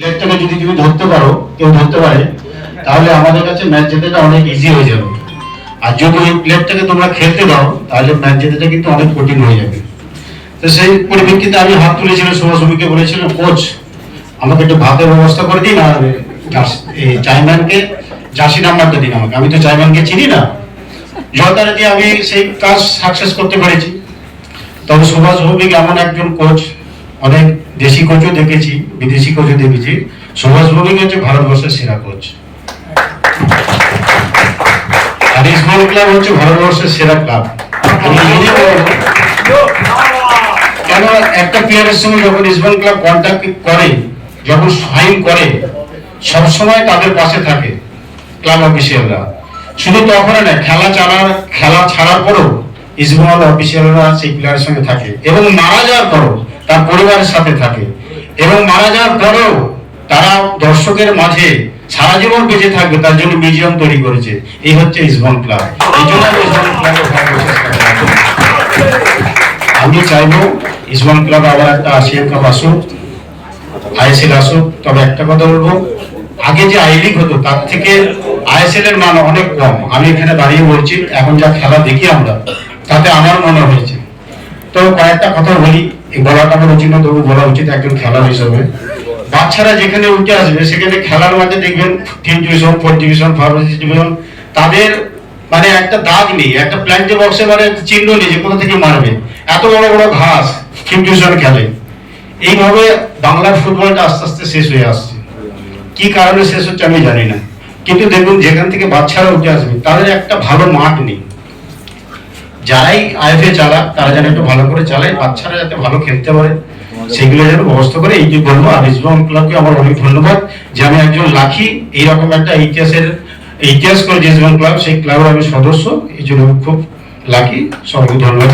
প্লেটটাকে যদি তুমি ধরতে পারো, কেউ ধরতে পারে, তাহলে আমাদের কাছে ম্যাচ জেতাটা অনেক ইজি হয়ে যাবে। আর যদি ওই প্লেটটাকে তোমরা খেলতে দাও, তাহলে ম্যাচ জেতাটা কিন্তু অনেক কঠিন হয়ে যাবে। তো সেই পরিপ্রেক্ষিতে আমি হাত তুলেছিলাম সুভাষভূমিকে বলেছিলাম, কোচ, আমাকে একটু ভাতের ব্যবস্থা করে দিন আর চাইম্যানকে জার্সি নাম্বারটা দিন আমাকে। আমি তো চাইম্যানকে চিনি না। যথারীতি আমি সেই কাজ সাকসেস করতে পেরেছি। তবে সুভাষ ভৌমিক এমন একজন কোচ, অনেক দেশি কোচও দেখেছি, বিদেশি কোচও দেখেছি। সুভাষ হচ্ছে ভারতবর্ষের সেরা কোচ। আর ক্লাব হচ্ছে ভারতবর্ষের সেরা ক্লাব কেন একটা প্লেয়ারের সঙ্গে যখন ক্লাব কন্ট্যাক্ট করে, যখন সাইন করে, সবসময় তাদের পাশে থাকে ক্লাব অফিসিয়ালরা শুধু তখন না, খেলা চালার, খেলা ছাড়ার পরও ইসমাইল অফিসিয়ালরা সেই প্লেয়ারের সঙ্গে থাকে। এবং মারা যাওয়ার পরও তার পরিবারের সাথে থাকে। এবং মারা যাওয়ার পরেও তারা দর্শকের মাঝে সারা জীবন বেঁচে থাকবে, তার জন্য মিউজিয়াম তৈরি করেছে। এই হচ্ছে ইসবন ক্লাব। এই জন্য আমি ইসবন চাইব ইসবন ক্লাব আবার একটা আসিয়ান কাপ আসুক, আইএসএল আসুক, তবে একটা কথা বলব, আগে যে আই লিগ হতো, তার থেকে আইএসএল এর মান অনেক কম। আমি এখানে দাঁড়িয়ে বলছি, এখন যা খেলা দেখি আমরা, তাতে আমার মনে হয়েছে। তো কয়েকটা কথা বলি। বলাটা উচিত না তবু বলা উচিত একজন খেলার হিসাবে। বাচ্চারা যেখানে উঠে আসবে, সেখানে খেলার মাঝে দেখবেন তিন division four division pharmacy division তাদের মানে একটা দাগ নেই, একটা প্ল্যান্টে বক্সে মানে চিহ্ন নেই যে কোথা থেকে মারবে। এত বড় বড় ঘাস ফিফ ডিভিশন খেলে। এইভাবে বাংলার ফুটবলটা আস্তে আস্তে শেষ হয়ে আসছে। কি কারণে শেষ হচ্ছে আমি জানি না। কিন্তু দেখুন, যেখান থেকে বাচ্চারা উঠে আসবে, তাদের একটা ভালো মাঠ নেই। যারাই আইএফএ চালাক তারা যেন একটু ভালো করে চালায়, বাচ্চারা যাতে ভালো খেলতে পারে, সেগুলো যেন ব্যবস্থা করে। এই যে বলব, আর ক্লাবকে আমার অনেক ধন্যবাদ যে আমি একজন লাখি এইরকম একটা ইতিহাসের, ইতিহাস করে যে ক্লাব সেই ক্লাবের আমি সদস্য। এই জন্য খুব লাকি। সবাইকে ধন্যবাদ